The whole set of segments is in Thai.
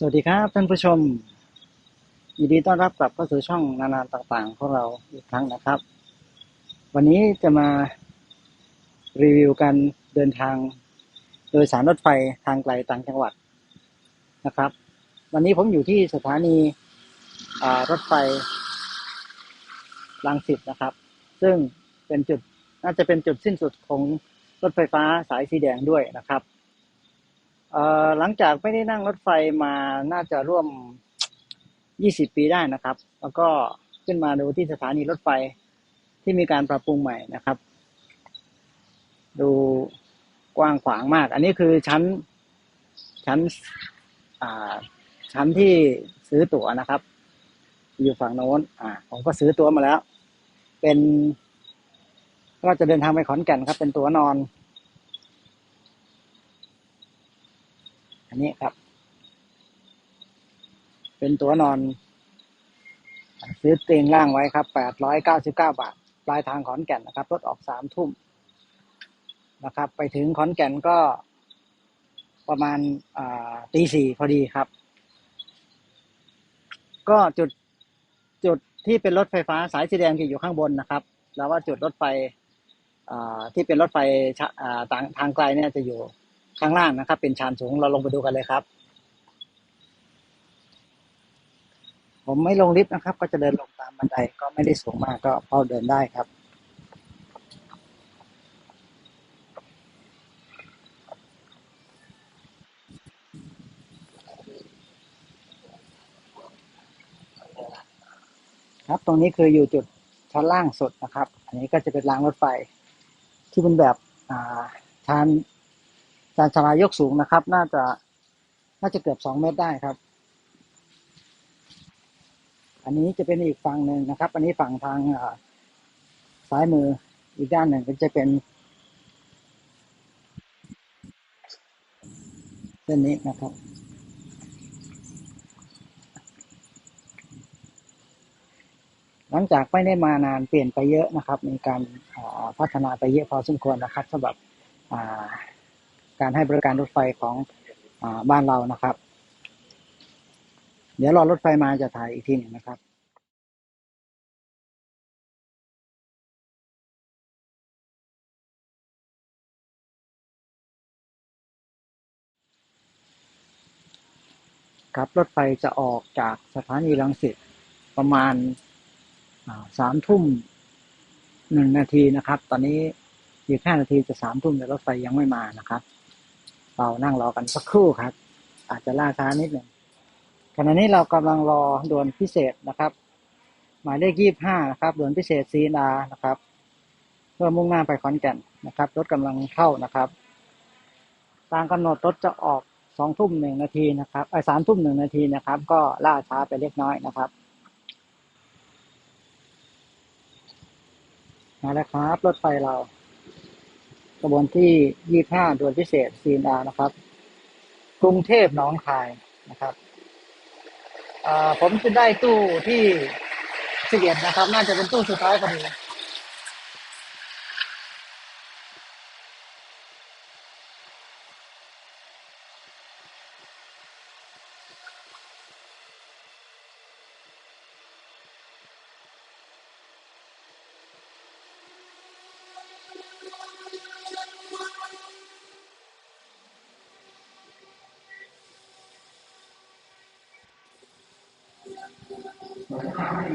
สวัสดีครับท่านผู้ชม ยินดีต้อนรับกลับเข้าสู่ช่องนานาต่างๆของเราอีกครั้งนะครับ วันนี้จะมารีวิวการเดินทางโดยสารรถไฟทางไกลต่างจังหวัดนะครับ วันนี้ผมอยู่ที่สถานีรถไฟลังสิตนะครับ ซึ่งเป็นจุดน่าจะเป็นจุดสิ้นสุดของรถไฟฟ้าสายสีแดงด้วยนะครับ หลังจากไม่ได้นั่งรถไฟมาน่าจะร่วม 20 ปีได้นะครับ แล้วก็ขึ้นมาดูที่สถานีรถไฟที่มีการปรับปรุงใหม่นะครับ ดูกว้างขวางมาก อันนี้คือชั้นชั้นชั้นที่ซื้อตั๋วนะครับ อยู่ฝั่งโน้นอ่าผมก็ซื้อตั๋วมาแล้ว เป็น ก็จะเดินทางไปขอนแก่นครับ เป็นตั๋วนอน อันนี้ครับ เป็นตัวนอน ซื้อเตียงล่างไว้ครับแปดร้อยเก้าสิบเก้าบาท ปลายทางขอนแก่นนะครับ รถออกสามทุ่มนะครับ ไปถึงขอนแก่นก็ประมาณตีสี่พอดีครับ ก็จุดจุดที่เป็นรถไฟฟ้าสายสีแดงที่อยู่ข้างบนนะครับ แล้วว่าจุดรถไฟที่เป็นรถไฟทางไกลเนี่ยจะอยู่ ข้างล่างนะครับ เป็นชานสูงเราลงไปดูกันเลยครับ ผมไม่ลงลิฟต์นะครับ ก็จะเดินลงตามบันไดก็ไม่ได้สูงมากก็พอเดินได้ครับครับ ตรงนี้คืออยู่จุดชั้นล่างสุดนะครับ อันนี้ก็จะเป็นรางรถไฟที่เป็นแบบชาน จานชลายกสูงนะครับ น่าจะน่าจะเกือบสองเมตรได้ครับ อันนี้จะเป็นอีกฝั่งหนึ่งนะครับ อันนี้ฝั่งทางซ้ายมืออีกด้านหนึ่งก็จะเป็นเส้นนี้นะครับ หลังจากไม่ได้มานานเปลี่ยนไปเยอะนะครับ มีการพัฒนาไปเยอะพอสมควรนะครับสำหรับ การให้บริการรถไฟของอบ้านเรานะครับ เดี๋ยวรอรถไฟมาจะถ่ายอีกทีหนึ่งนะครับครับรถไฟจะออกจากสถานีรังสิตประมาณสามทุ่มหนึ่งนาทีนะครับ ตอนนี้อีกห้านาทีจะสามทุ่มแต่รถไฟยังไม่มานะครับ เรานั่งรอกันสักครู่ครับ อาจจะล่าช้านิดหนึ่งขณะนี้เรากำลังรอด่วนพิเศษนะครับ หมายเลขยี่ห้านะครับด่วนพิเศษซีนานะครับ เพื่อมุ่งหน้าไปขอนแก่นนะครับรถกำลังเข้านะครับตามกำหนดรถจะออกสองทุ่มหนึ่งนาทีนะครับไอสามทุ่มหนึ่งนาทีนะครับ ก็ล่าช้าไปเล็กน้อยนะครับมาแล้วครับรถไฟเรา ขบวนที่ยี่ห้าด่วนพิเศษซีนอานะครับ กรุงเทพหนองคายนะครับผมจะได้ตู้ที่สิบเอ็ดนะครับ น่าจะเป็นตู้สุดท้ายพอดี ครับต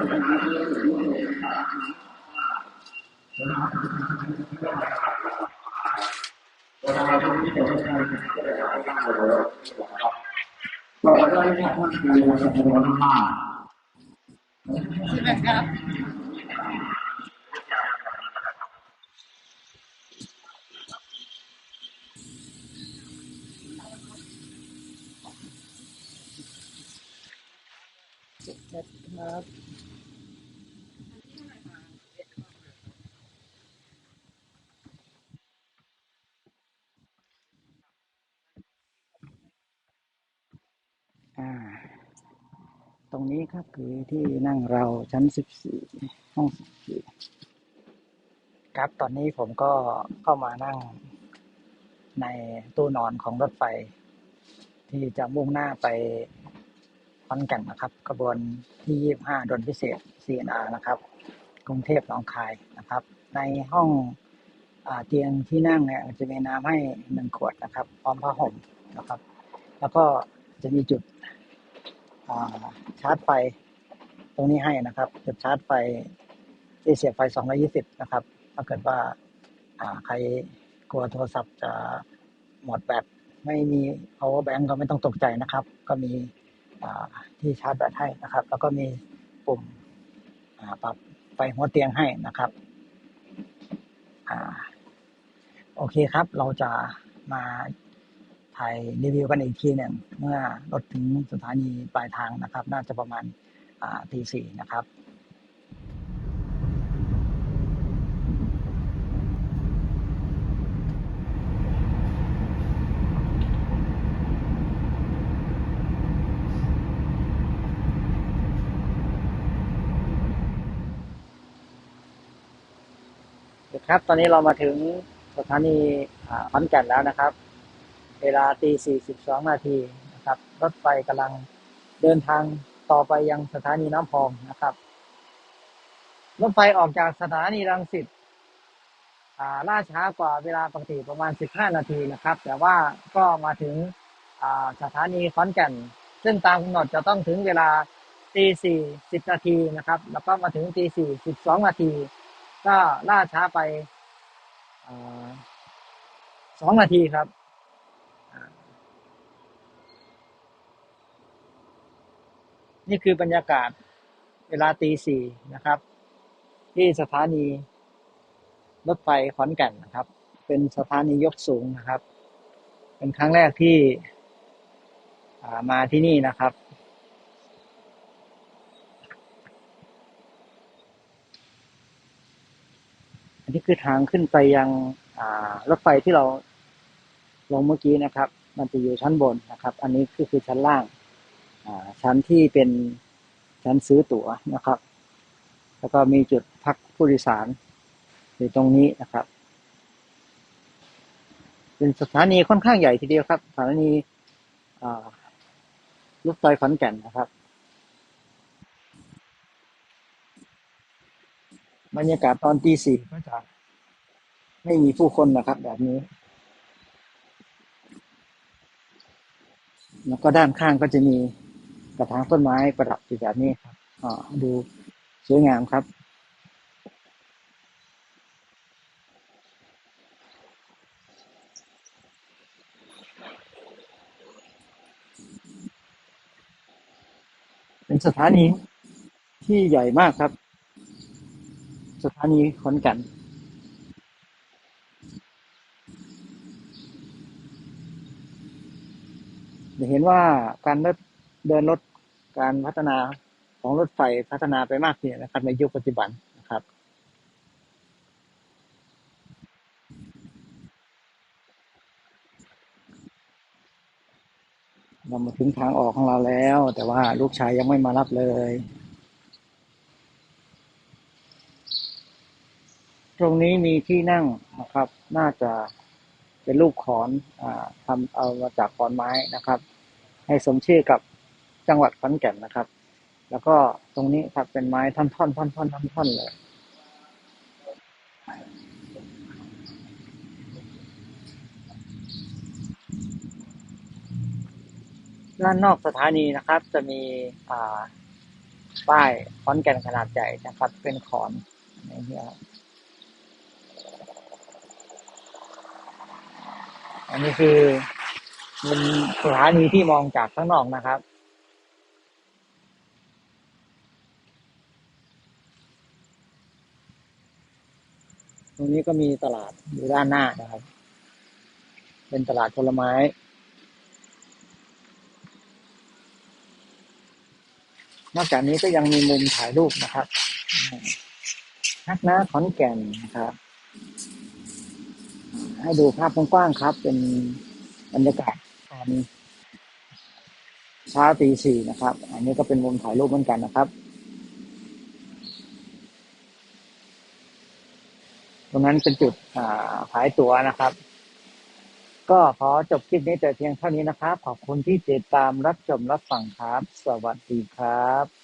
รงนะครับ ตรงนี้ครับคือที่นั่งเราชั้นสิบสี่ห้องสิบสี่ครับตอนนี้ผมก็เข้ามานั่งในตู้นอนของรถไฟ ที่จะมุ่งหน้าไปขอนแก่นนะครับกระบวนที่25ดนพิเศษ CNR นะครับ กรุงเทพหนองคายนะครับ ในห้องอเตียงที่นั่งเนี่ยจะมีน้ำให้หนึ่งขวดนะครับ พร้อมผ้าห่มนะครับ แล้วก็จะมีจุด ชาร์จไฟตรงนี้ให้นะครับจุดชาร์จไฟที่เสียบไฟ 220 นะครับ ถ้าเกิดว่าใครกลัวโทรศัพท์จะหมดแบตไม่มี power bank ก็ไม่ต้องตกใจนะครับ ก็มีที่ชาร์จแบตให้นะครับ แล้วก็มีปุ่มปรับไฟหัวเตียงให้นะครับอโอเคครับ เราจะมา ถ่ายรีวิวกันอีกทีหนึ่งเมื่อรถถึงสถานีปลายทางนะครับ น่าจะประมาณตีสี่นะครับครับ ตอนนี้เรามาถึงสถานีขอนแก่นแล้วนะครับ เวลาตีสี่สิบสองนาทีนะครับ รถไฟกำลังเดินทางต่อไปยังสถานีน้ำพองนะครับ รถไฟออกจากสถานีรังสิตล่าช้ากว่าเวลาปกติประมาณ 15 นาทีนะครับ แต่ว่าก็มาถึงสถานีขอนแก่น ซึ่งตามกำหนดจะต้องถึงเวลาตีสี่สิบนาทีนะครับ แล้วก็มาถึงตีสี่สิบสองนาที ก็ล่าช้าไปสองนาทีครับอ่า นี่คือบรรยากาศเวลาตีสี่นะครับ ที่สถานีรถไฟขอนแก่นนะครับ เป็นสถานียกสูงนะครับ เป็นครั้งแรกที่ามาที่นี่นะครับ อันนี้คือทางขึ้นไปยังรถไฟที่เราลงเมื่อกี้นะครับ มันจะอยู่ชั้นบนนะครับ อันนี้คือคือชั้นล่าง ชั้นที่เป็นชั้นซื้อตั๋วนะครับ แล้วก็มีจุดพักผู้โดยสารอยู่ตรงนี้นะครับ เป็นสถานีค่อนข้างใหญ่ทีเดียวครับสถานีรถไฟขอนแก่นนะครับ บรรยากาศตอนตีสี่ก็จะไม่มีผู้คนนะครับ แบบนี้แล้วก็ด้านข้างก็จะมี กระถางต้นไม้ประดับอยู่แบบนี้ครับอ่าดูสวยงามครับ เป็นสถานีที่ใหญ่มากครับ สถานีขอนแก่นจะเห็นว่าการรถเดินรถ การพัฒนาของรถไฟพัฒนาไปมากเนี่ยนะครับ ในยุคปัจจุบันนะครับ เรามาถึงทางออกของเราแล้ว แต่ว่าลูกชายยังไม่มารับเลยตรงนี้มีที่นั่งนะครับ น่าจะเป็นลูกขอนอทำเอามาจากขอนไม้นะครับ ให้สมชื่อกับ จังหวัดขอนแก่นนะครับ แล้วก็ตรงนี้ครับเป็นไม้ท่อนท่อนท่อนท่อนท่อนท่อนเลยด้านนอกสถานีนะครับ จะมีป้ายขอนแก่นขนาดใหญ่นะครับ เป็นขอนอย่างเงี้ครับอันนี้คือเป็นสถานีที่มองจากข้างนอกนะครับ ตรงนี้ก็มีตลาดอยู่ด้านหน้านะครับ เป็นตลาดผลไม้นอกจากนี้ก็ยังมีมุมถ่ายรูปนะครับ นักนะขอนแก่นนะครับ ให้ดูภาพกว้างๆครับ เป็นบรรยากาศตอนเช้าตีสี่นะครับ อันนี้ก็เป็นมุมถ่ายรูปเหมือนกันนะครับ รงนั้นเป็นจุดขายตั๋วนะครับ ก็ขอจบคลิปนี้แต่เพียงเท่านี้นะครับ ขอบคุณที่ติดตามรับชมรับฟังครับ สวัสดีครับ